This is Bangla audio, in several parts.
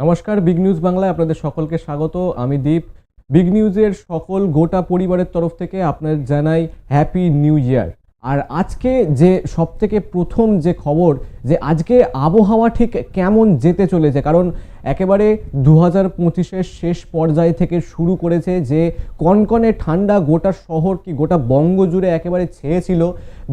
নমস্কার বিগ নিউজ বাংলায় আপনাদের সকলকে স্বাগত। আমি দীপ। বিগ নিউজের সকল গোটা পরিবারের তরফ থেকে আপনার জানাই হ্যাপি নিউ ইয়ার আর আজকে যে সবথেকে প্রথম যে খবর যে আজকে আবহাওয়া ঠিক কেমন যেতে চলেছে, কারণ একেবারে দু হাজার পঁচিশের শেষ পর্যায় থেকে শুরু করেছে যে কনকনে ঠান্ডা গোটা শহর কি গোটা বঙ্গ জুড়ে একেবারে ছেয়েছিল।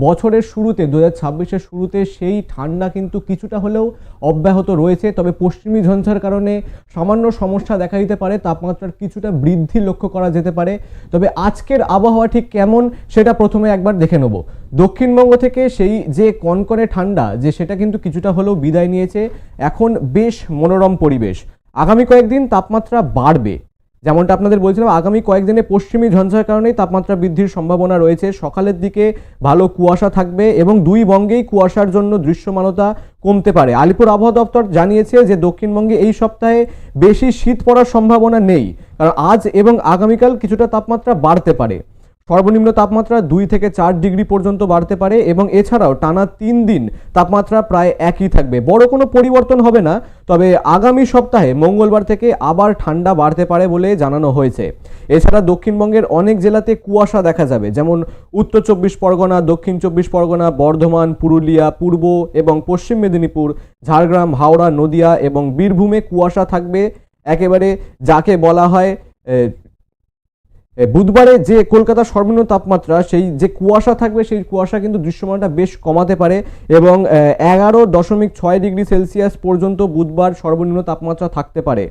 বছরের শুরুতে দু হাজার ছাব্বিশের শুরুতে সেই ঠান্ডা কিন্তু কিছুটা হলেও অব্যাহত রয়েছে। তবে পশ্চিমী ঝঞ্ঝার কারণে সামান্য সমস্যা দেখা দিতে পারে, তাপমাত্রার কিছুটা বৃদ্ধি লক্ষ্য করা যেতে পারে। তবে আজকের আবহাওয়া ঠিক কেমন সেটা প্রথমে একবার দেখে নেব। দক্ষিণবঙ্গ থেকে সেই যে কনকনে ঠান্ডা, যে সেটা কিন্তু কিছুটা হলেও বিদায় নিয়েছে, এখন বেশ মনোরম পরিবেশ। আগামী কয়েকদিন তাপমাত্রা বাড়বে। যেমনটা আপনাদের বলছিলাম, আগামী কয়েকদিনে পশ্চিমী ঝঞ্ঝার কারণেই তাপমাত্রা বৃদ্ধির সম্ভাবনা রয়েছে। সকালের দিকে ভালো কুয়াশা থাকবে এবং দুই বঙ্গেই কুয়াশার জন্য দৃশ্যমানতা কমতে পারে। আলিপুর আবহাওয়া দপ্তর জানিয়েছে যে, দক্ষিণবঙ্গে এই সপ্তাহে বেশি শীত পড়ার সম্ভাবনা নেই, কারণ আজ এবং আগামীকাল কিছুটা তাপমাত্রা বাড়তে পারে। সর্বনিম্ন তাপমাত্রা দুই থেকে চার ডিগ্রি পর্যন্ত বাড়তে পারে এবং এছাড়াও টানা তিন দিন তাপমাত্রা প্রায় একই থাকবে। বড় কোনো পরিবর্তন হবে না, তবে আগামী সপ্তাহে মঙ্গলবার থেকে আবার ঠান্ডা বাড়তে পারে বলে জানানো হয়েছে। এছাড়া দক্ষিণবঙ্গের অনেক জেলাতে কুয়াশা দেখা যাবে, যেমন উত্তর চব্বিশ পরগনা, দক্ষিণ চব্বিশ পরগনা, বর্ধমান, পুরুলিয়া, পূর্ব এবং পশ্চিম মেদিনীপুর, ঝাড়গ্রাম, হাওড়া, নদিয়া এবং বীরভূমে কুয়াশা থাকবে। একেবারে যাকে বলা হয় বুধবারে যে কলকাতার সর্বনিম্ন তাপমাত্রা, সেই যে কুয়াশা থাকবে, সেই কুয়াশা কিন্তু দৃশ্যমানটা বেশ কমাতে পারে এবং এগারো দশমিক ছয় ডিগ্রি সেলসিয়াস পর্যন্ত বুধবার সর্বনিম্ন তাপমাত্রা থাকতে পারে।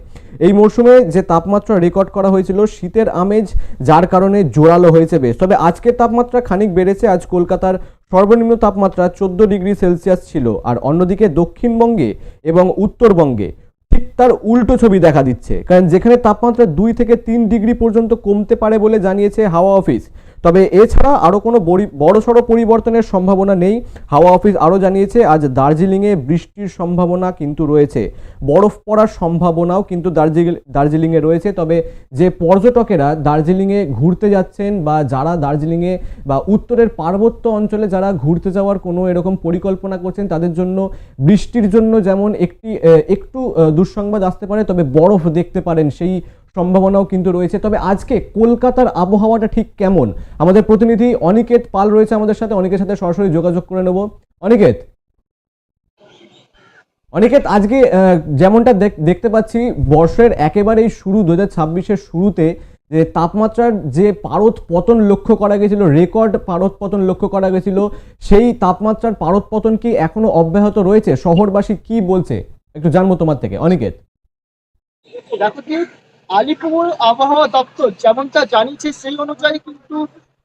এই মরশুমে যে তাপমাত্রা রেকর্ড করা হয়েছিল, শীতের আমেজ যার কারণে জোরালো হয়েছে বেশ। তবে আজকের তাপমাত্রা খানিক বেড়েছে, আজ কলকাতার সর্বনিম্ন তাপমাত্রা চোদ্দ ডিগ্রি সেলসিয়াস ছিল। আর অন্যদিকে দক্ষিণবঙ্গে এবং উত্তরবঙ্গে ঠিক তার উল্টো ছবি দেখা দিচ্ছে। কারণ যেখানে তাপমাত্রা দুই থেকে তিন ডিগ্রি পর্যন্ত কমতে পারে বলে জানিয়েছে হাওয়া অফিস। তবে এছাড়া আরও কোনো বড়ি- বড়সড় পরিবর্তনের সম্ভাবনা নেই। হাওয়া অফিস আরও জানিয়েছে, আজ দার্জিলিংয়ে বৃষ্টির সম্ভাবনা কিন্তু রয়েছে। বরফ পড়ার সম্ভাবনাও কিন্তু দার্জিলিং, দার্জিলিংয়ে রয়েছে। তবে যে পর্যটকেরা দার্জিলিংয়ে ঘুরতে যাচ্ছেন বা যারা দার্জিলিংয়ে বা উত্তরের পার্বত্য অঞ্চলে যারা ঘুরতে যাওয়ার কোনো এরকম পরিকল্পনা করছেন, তাদের জন্য বৃষ্টির জন্য যেমন একটি একটু দুঃসংবাদ আসতে পারে, তবে বরফ দেখতে পারেন সেই সম্ভাবনাও কিন্তু রয়েছে। তবে আজকে কলকাতার আবহাওয়াটা ঠিক কেমন? আমাদের প্রতিনিধি অনিকেত পাল রয়েছে আমাদের সাথে। অনিকের সাথে সরাসরি যোগাযোগ করে নেব। অনিকেত? অনিকেত, আজকে যেমনটা দেখ- দেখতে পাচ্ছি, বর্ষের একেবারেই শুরু দু হাজার শুরুতে যে তাপমাত্রার যে পারদ পতন লক্ষ্য করা গেছিল, রেকর্ড পারদ পতন লক্ষ্য করা গেছিল, সেই তাপমাত্রার পারদ পতন কি এখনও অব্যাহত রয়েছে? শহরবাসী কি বলছে? একটু জানব তোমার থেকে। অনিকেত? দেখো আলিপুর আবহাওয়া দপ্তর যেমনটা জানিয়েছে সেই অনুযায়ী কিন্তু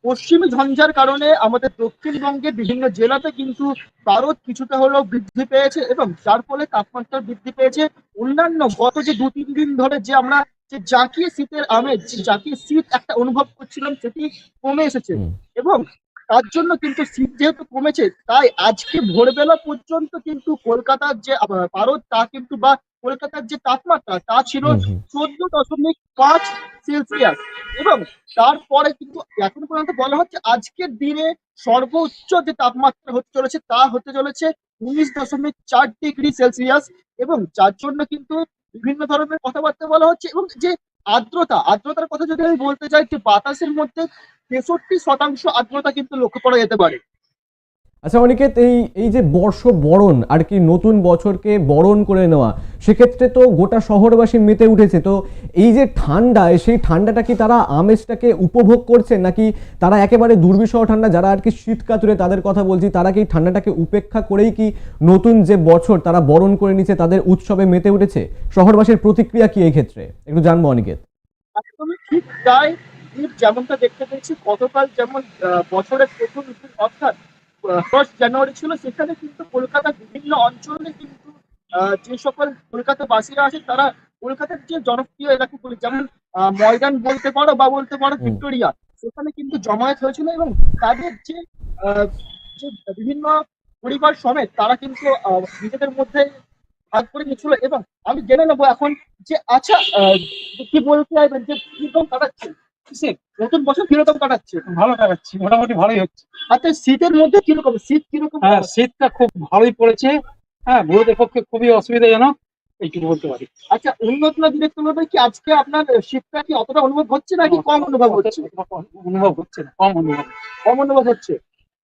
পশ্চিম ঝঞ্ঝার কারণে আমাদের দক্ষিণবঙ্গের বিভিন্ন জেলাতে কিন্তু পারদ কিছুটা হলেও বৃদ্ধি পেয়েছে এবং যার ফলে তাপমাত্রা বৃদ্ধি পেয়েছে। অন্যান্য গত যে দু তিন দিন ধরে যে আমরা যে জাঁকিয়ে শীতের আমেজ জাঁকিয়ে শীত একটা অনুভব করছিলাম সেটি কমে এসেছে এবং তার জন্য কিন্তু শীত যেহেতু কমেছে তাই আজকে ভোরবেলা পর্যন্ত কিন্তু কলকাতার যে পারদ তা কিন্তু বা কলকাতার যে তাপমাত্রা তা ছিল। চোদ্দ দশমিক পাঁচ সেলসিয়াস এবং তারপরে কিন্তু এখন পর্যন্ত বলা হচ্ছে আজকের দিনে সর্বোচ্চ যে তাপমাত্রা হতে চলেছে তা হতে চলেছে উনিশ দশমিক চার ডিগ্রি সেলসিয়াস এবং যার জন্য কিন্তু বিভিন্ন ধরনের কথাবার্তা বলা হচ্ছে এবং যে আর্দ্রতা আর্দ্রতার কথা যদি আমি বলতে চাই যে বাতাসের মধ্যে তেষট্টি শতাংশ আর্দ্রতা কিন্তু লক্ষ্য করা যেতে পারে আচ্ছা অনিকেত এই এই যে বর্ষ বরণ আর কি নতুন বছরকে বরণ করে নেওয়া, সেক্ষেত্রে তো গোটা শহরবাসী মেতে উঠেছে। তো এই যে ঠান্ডা, সেই ঠান্ডাটা কি তারা আমেজটাকে উপভোগ করছে নাকি তারা একেবারে দুর্বিষহ ঠান্ডা? যারা আর কি শীত কাতুরে তাদের কথা বলছি, তারা কি ঠান্ডাটাকে উপেক্ষা করেই কি নতুন যে বছর তারা বরণ করে নিচ্ছে, তাদের উৎসবে মেতে উঠেছে? শহরবাসীর প্রতিক্রিয়া কি এই ক্ষেত্রে? একটু জানব অনিকেত ঠিক তাই যেমনটা দেখতে পেয়েছি, গতকাল যেমন বছরের প্রথম অর্থাৎ ফার্স্ট জানুয়ারি ছিল সেখানে কিন্তু কলকাতার বিভিন্ন অঞ্চলে কিন্তু যে সকল কলকাতাবাসীরা আছে তারা কলকাতার যে জনপ্রিয় এলাকাগুলি যেমন ময়দান বলতে পারো বা বলতে পারো ভিক্টোরিয়া সেখানে কিন্তু জমায়েত হয়েছিল এবং তাদের যে আহ, যে বিভিন্ন পরিবার সমেত তারা কিন্তু আহ, নিজেদের মধ্যে ভাগ করে নিয়েছিল এবং আমি জেনে নেব এখন যে আচ্ছা আহ, কি বলতে চাইবেন যে কাটাচ্ছে সে নতুন বছর কীরকম কাটাচ্ছে? ভালো কাটাচ্ছি মোটামুটি ভালোই হচ্ছে। আচ্ছা শীতের মধ্যে কীরকম? শীত কীরকম হ্যাঁ শীতটা খুব ভালোই পড়েছে। হ্যাঁ বুড়োদের পক্ষে খুবই অসুবিধাজনক এইটুকু বলতে পারি। আচ্ছা অন্যতলা বিরক্ত ভাবে কি আজকে আপনার শীতটা কি অতটা অনুভব হচ্ছে নাকি কম অনুভব হচ্ছে? অনুভব হচ্ছে না কম অনুভব কম অনুভব হচ্ছে।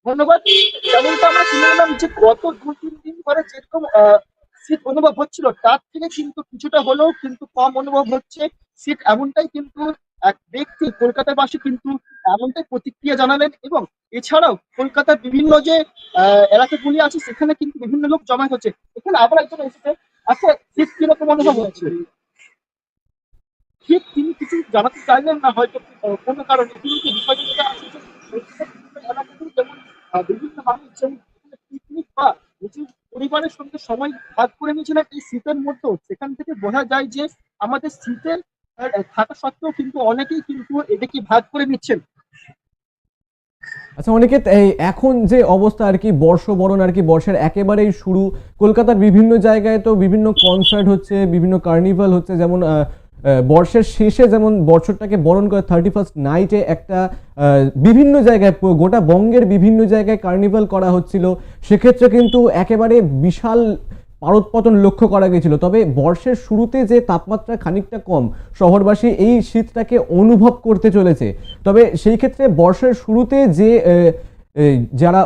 ধন্যবাদ। যেমনটা আমরা শুনে এলাম যে গত দু তিন দিন ধরে যেরকম আহ, শীত অনুভব হচ্ছিল তার থেকে কিন্তু কিছুটা হলেও কিন্তু কম অনুভব হচ্ছে। শীত এমনটাই কিন্তু এক ব্যক্তি কলকাতার বাসী কিন্তু এমনটাই প্রতিক্রিয়া জানালেন এবং এছাড়াও কলকাতার বিভিন্ন যে এলাকাগুলি আছে, সেখানে কিন্তু বিভিন্ন লোক জমায়েত হচ্ছে। এখানে আবার একজন এসেছে। আচ্ছা শীত কীরকম অনুভব হচ্ছে ঠিক তিনি কিছু জানাতে চাইলেন না, হয়তো কোনো কারণে। কিন্তু বিষয়টা আছে যে বিভিন্ন যেমন বিভিন্ন পিকনিক বা নিজের পরিবারের সঙ্গে সময় ভাগ করে নিয়েছিলেন, এই শীতের মধ্যেও। সেখান থেকে বোঝা যায় যে, আমাদের শীতের থাকা সত্ত্বেও কিন্তু অনেকেই কিন্তু এটাকে ভাগ করে নিচ্ছেন। আচ্ছা অনেকে এখন যে অবস্থা আর কি, বর্ষবরণ আর কি, বর্ষের একেবারেই শুরু, কলকাতার বিভিন্ন জায়গায় তো বিভিন্ন কনসার্ট হচ্ছে, বিভিন্ন কার্নিভাল হচ্ছে, যেমন বর্ষের শেষে যেমন বছরটাকে বরণ করে থার্টি ফার্স্ট নাইটে একটা বিভিন্ন জায়গায় গোটা বঙ্গের বিভিন্ন জায়গায় কার্নিভাল করা হচ্ছিল। সেক্ষেত্রে কিন্তু একেবারে বিশাল পারদপতন লক্ষ্য করা গেছিল। তবে বর্ষের শুরুতে যে তাপমাত্রা খানিকটা কম, শহরবাসী এই শীতটাকে অনুভব করতে চলেছে। তবে সেই ক্ষেত্রে বর্ষের শুরুতে যে যারা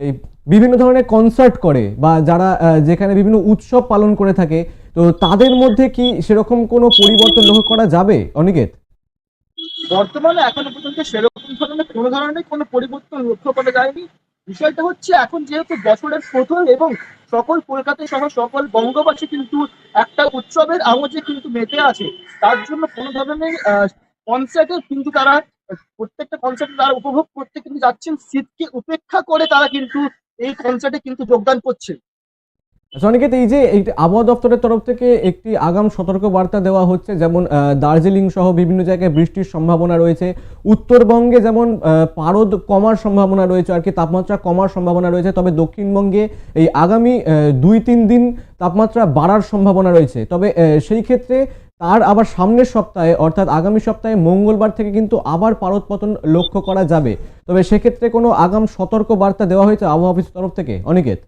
এই বিভিন্ন ধরনের কনসার্ট করে বা যারা যেখানে বিভিন্ন উৎসব পালন করে থাকে, তো তাদের মধ্যে কি সেরকম কোনো পরিবর্তন লক্ষ্য করা যাবে, অনিকেত? বর্তমানে এখনও পর্যন্ত সেরকম ধরনের কোনো ধরনের কোনো পরিবর্তন লক্ষ্য করা যায়নি। বিষয়টা হচ্ছে এখন যেহেতু বছরের প্রথম এবং সকল কলকাতা সহ সকল বঙ্গবাসী কিন্তু একটা উৎসবের আমজে কিন্তু মেতে আছে, তার জন্য কোনো ধরনের কনসার্টে কিন্তু তারা, প্রত্যেকটা কনসার্টে তারা উপভোগ করতে কিন্তু যাচ্ছেন, শীতকে উপেক্ষা করে তারা কিন্তু এই কনসার্টে কিন্তু যোগদান আচ্ছা অনিকেত, এই যে আবহাওয়া দপ্তরের তরফ থেকে একটি আগাম সতর্ক বার্তা দেওয়া হচ্ছে, যেমন দার্জিলিং সহ বিভিন্ন জায়গায় বৃষ্টির সম্ভাবনা রয়েছে, উত্তরবঙ্গে যেমন পারদ কমার সম্ভাবনা রয়েছে, আর কি তাপমাত্রা কমার সম্ভাবনা রয়েছে, তবে দক্ষিণবঙ্গে এই আগামী দুই তিন দিন তাপমাত্রা বাড়ার সম্ভাবনা রয়েছে। তবে সেই ক্ষেত্রে তার আবার সামনের সপ্তাহে, অর্থাৎ আগামী সপ্তাহে মঙ্গলবার থেকে কিন্তু আবার পারদ পতন লক্ষ্য করা যাবে। তবে সেক্ষেত্রে কোনো আগাম সতর্ক বার্তা দেওয়া হয়েছে আবহাওয়া অফিসের তরফ থেকে? অনিকেত?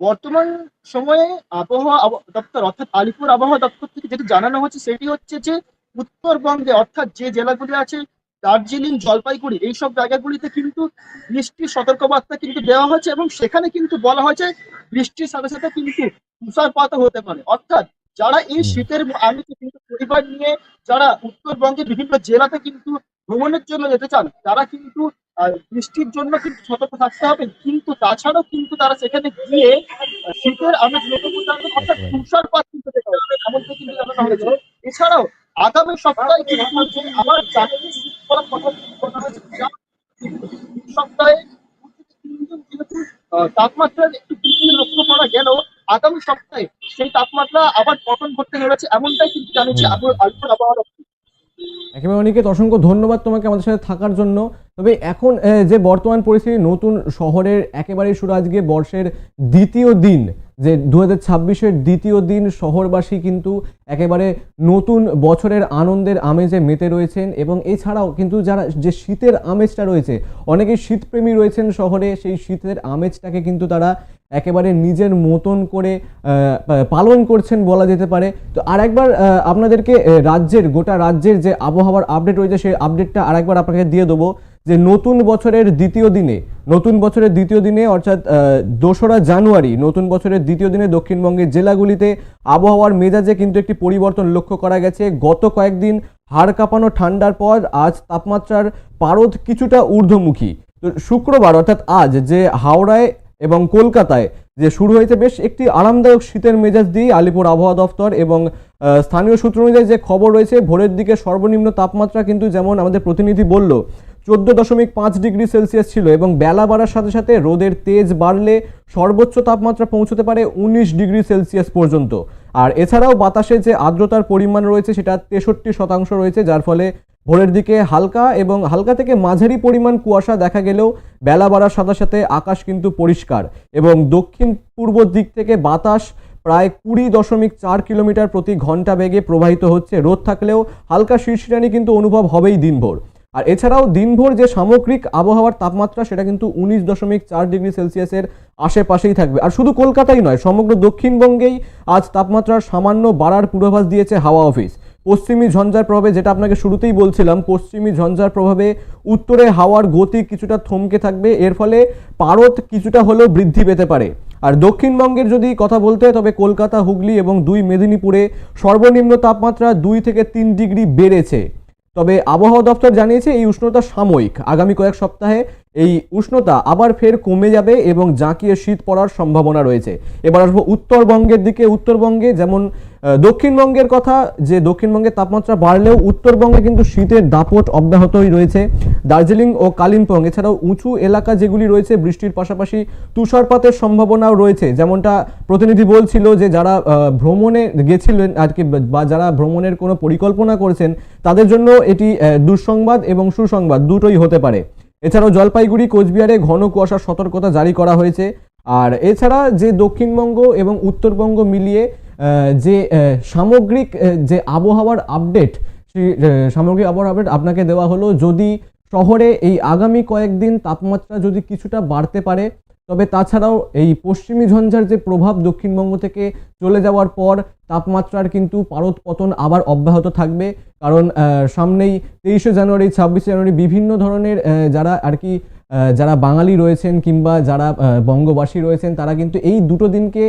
বর্তমান সময়ে আবহাওয়া দপ্তর অর্থাৎ আলিপুর আবহাওয়া দপ্তর থেকে যেটি জানানো হচ্ছে সেটি হচ্ছে যে উত্তরবঙ্গে অর্থাৎ যে জেলাগুলি আছে দার্জিলিং জলপাইগুড়ি এইসব জায়গাগুলিতে কিন্তু বৃষ্টির সতর্কবার্তা কিন্তু দেওয়া হয়েছে এবং সেখানে কিন্তু বলা হয়েছে বৃষ্টির সাথে সাথে কিন্তু তুষারপাতও হতে পারে। অর্থাৎ যারা এই শীতের আমি কিন্তু পরিবার নিয়ে যারা উত্তরবঙ্গের বিভিন্ন জেলাতে কিন্তু ভ্রমণের জন্য যেতে চান তারা কিন্তু বৃষ্টির জন্য কিন্তু সতর্ক থাকতে হবে। কিন্তু তাছাড়াও কিন্তু তারা সেখানে গিয়ে শীতের আমেজ লক্ষ্য করতে হবে। অর্থাৎ তুষারপাত কিন্তু হবে। এমনটা কিন্তু জানানো হয়েছে। এছাড়াও আগামী সপ্তাহে কিন্তু আবার জাতীয় শীত পড়ার কথা বলা হয়েছে। সপ্তাহে তাপমাত্রা একটু লক্ষ্য করা গেল আগামী সপ্তাহে সেই তাপমাত্রা আবার পতন করতে চলেছে এমনটাই কিন্তু জানিয়েছে আবহাওয়া একেবারে অনিকেত অসংখ্য ধন্যবাদ তোমাকে আমাদের সাথে থাকার জন্য। তবে এখন যে বর্তমান পরিস্থিতি, নতুন শহরের একেবারে শুরু আজকে বর্ষের দ্বিতীয় দিন, যে দু হাজার দ্বিতীয় দিন শহরবাসী কিন্তু একেবারে নতুন বছরের আনন্দের আমেজে মেতে রয়েছেন এবং এছাড়াও কিন্তু যারা, যে শীতের আমেজটা রয়েছে, অনেকে শীতপ্রেমী রয়েছেন শহরে, সেই শীতের আমেজটাকে কিন্তু তারা একেবারে নিজের মতন করে পালন করছেন বলা যেতে পারে। তো আরেকবার আপনাদেরকে রাজ্যের, গোটা রাজ্যের যে আবহাওয়ার আপডেট রয়েছে, সেই আপডেটটা আরেকবার আপনাকে দিয়ে দেবো যে নতুন বছরের দ্বিতীয় দিনে, নতুন বছরের দ্বিতীয় দিনে, অর্থাৎ দোসরা জানুয়ারি, নতুন বছরের দ্বিতীয় দিনে দক্ষিণবঙ্গের জেলাগুলিতে আবহাওয়ার মেজাজে কিন্তু একটি পরিবর্তন লক্ষ্য করা গেছে। গত কয়েকদিন হাড় কাঁপানো ঠান্ডার পর আজ তাপমাত্রার পারদ কিছুটা ঊর্ধ্বমুখী। তো শুক্রবার, অর্থাৎ আজ, যে হাওড়ায় এবং কলকাতায়, যে শুরু হয়েছে বেশ একটি আরামদায়ক শীতের মেজাজ দিয়ে আলিপুর আবহাওয়া দফতর এবং স্থানীয় সূত্র অনুযায়ী যে খবর রয়েছে, ভোরের দিকে সর্বনিম্ন তাপমাত্রা কিন্তু যেমন আমাদের প্রতিনিধি বলল, চোদ্দ দশমিক পাঁচ ডিগ্রি সেলসিয়াস ছিল এবং বেলা বাড়ার সাথে সাথে রোদের তেজ বাড়লে সর্বোচ্চ তাপমাত্রা পৌঁছতে পারে উনিশ ডিগ্রি সেলসিয়াস পর্যন্ত। আর এছাড়াও বাতাসে যে আর্দ্রতার পরিমাণ রয়েছে সেটা তেষট্টি শতাংশ রয়েছে, যার ফলে ভোরের দিকে হালকা এবং হালকা থেকে মাঝারি পরিমাণ কুয়াশা দেখা গেলেও বেলা বাড়ার সাথে সাথে আকাশ কিন্তু পরিষ্কার এবং দক্ষিণ পূর্ব দিক থেকে বাতাস প্রায় কুড়ি দশমিক চার কিলোমিটার প্রতি ঘণ্টা বেগে প্রবাহিত হচ্ছে। রোদ থাকলেও হালকা শীর্ষিরানি কিন্তু অনুভব হবেই দিনভর। আর এছাড়াও দিনভর যে সামগ্রিক আবহাওয়ার তাপমাত্রা সেটা কিন্তু উনিশ দশমিক চার ডিগ্রি সেলসিয়াসের আশেপাশেই থাকবে। আর শুধু কলকাতাই নয়, সমগ্র দক্ষিণবঙ্গেই আজ তাপমাত্রার সামান্য বাড়ার পূর্বাভাস দিয়েছে হাওয়া অফিস। পশ্চিমী ঝঞ্ঝার প্রভাবে, যেটা আপনাকে শুরুতেই বলছিলাম, পশ্চিমী ঝঞ্ঝার প্রভাবে উত্তরে হাওয়ার গতি কিছুটা থমকে থাকবে। এর ফলে পারদ কিছুটা হলেও বৃদ্ধি পেতে পারে। আর দক্ষিণবঙ্গের যদি কথা বলতে হয় তবে কলকাতা, হুগলি এবং দুই মেদিনীপুরে সর্বনিম্ন তাপমাত্রা দুই থেকে তিন ডিগ্রি বেড়েছে। তবে আবহাওয়া দপ্তর জানিয়েছে, এই উষ্ণতা সাময়িক। আগামী কয়েক সপ্তাহে এই উষ্ণতা আবার ফের কমে যাবে এবং জাঁকিয়ে শীত পড়ার সম্ভাবনা রয়েছে। এবার আসব উত্তরবঙ্গের দিকে। উত্তরবঙ্গে যেমন দক্ষিণবঙ্গের কথা, যে দক্ষিণবঙ্গের তাপমাত্রা বাড়লেও উত্তরবঙ্গে কিন্তু শীতের দাপট অব্যাহতই রয়েছে। দার্জিলিং ও কালিম্পং, এছাড়াও উঁচু এলাকা যেগুলি রয়েছে, বৃষ্টির পাশাপাশি তুষারপাতের সম্ভাবনাও রয়েছে। যেমনটা প্রতিনিধি বলছিল যে যারা ভ্রমণে গেছিলেন, আর কি, বা যারা ভ্রমণের কোনো পরিকল্পনা করেছেন, তাদের জন্য এটি দুঃসংবাদ এবং সুসংবাদ দুটোই হতে পারে। এছাড়াও জলপাইগুড়ি, কোচবিহারে ঘন কুয়াশার সতর্কতা জারি করা হয়েছে। আর এছাড়া যে দক্ষিণবঙ্গ এবং উত্তরবঙ্গ মিলিয়ে যে সামগ্রিক যে আবহাওয়ার আপডেট, সেই সামগ্রিক আবহাওয়ার আপডেট আপনাকে দেওয়া হলো, যদি শহরে এই আগামী কয়েকদিন তাপমাত্রা যদি কিছুটা বাড়তে পারে তবে তাছাড়াও এই পশ্চিমী ঝঞ্ঝার যে প্রভাব দক্ষিণবঙ্গ থেকে চলে যাওয়ার পর তাপমাত্রার কিন্তু পারদ পতন আবার অব্যাহত থাকবে। কারণ সামনেই তেইশে জানুয়ারি, ছাব্বিশে জানুয়ারি বিভিন্ন ধরনের যারা আর কি যারা বাঙালি রয়েছেন কিংবা যারা বঙ্গবাসী রয়েছেন, তারা কিন্তু এই দুটো দিনকে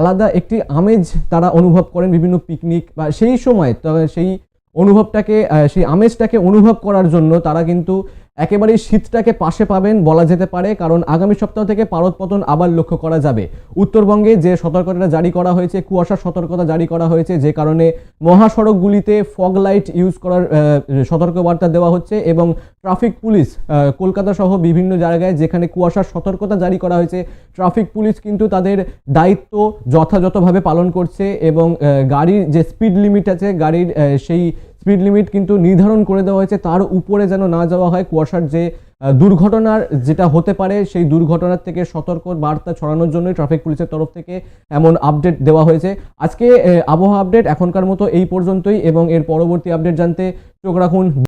আলাদা একটি আমেজ তারা অনুভব করেন বিভিন্ন পিকনিক বা সেই সময় সেই অনুভবটাকে সেই আমেজটাকে অনুভব করার জন্য তারা কিন্তু একেবারেই শীতটাকে পাশে পাবেন বলা যেতে পারে, কারণ আগামী সপ্তাহ থেকে পারদ পতন আবার লক্ষ্য করা যাবে। উত্তরবঙ্গে যে সতর্কতা জারি করা হয়েছে, কুয়াশার সতর্কতা জারি করা হয়েছে, যে কারণে মহাসড়কগুলিতে ফগ লাইট ইউজ করার সতর্কবার্তা দেওয়া হচ্ছে এবং ট্রাফিক পুলিশ কলকাতা সহ বিভিন্ন জায়গায় যেখানে কুয়াশার সতর্কতা জারি করা হয়েছে, ট্রাফিক পুলিশ কিন্তু তাদের দায়িত্ব যথাযথভাবে পালন করছে এবং গাড়ির যে স্পিড লিমিট আছে, গাড়ির সেই স্পিড লিমিট কিন্তু নির্ধারণ করে দেওয়া হয়েছে। তার উপরে যেন না যাওয়া হয় কুয়াশার যে দুর্ঘটনার যেটা হতে পারে, সেই দুর্ঘটনার থেকে সতর্ক বার্তা ছড়ানোর জন্য ট্রাফিক পুলিশের তরফ থেকে এমন আপডেট দেওয়া হয়েছে। আজকে আবহাওয়া আপডেট এখনকার মতো এই পর্যন্তই এবং এর পরবর্তী আপডেট জানতে চোখ রাখুন।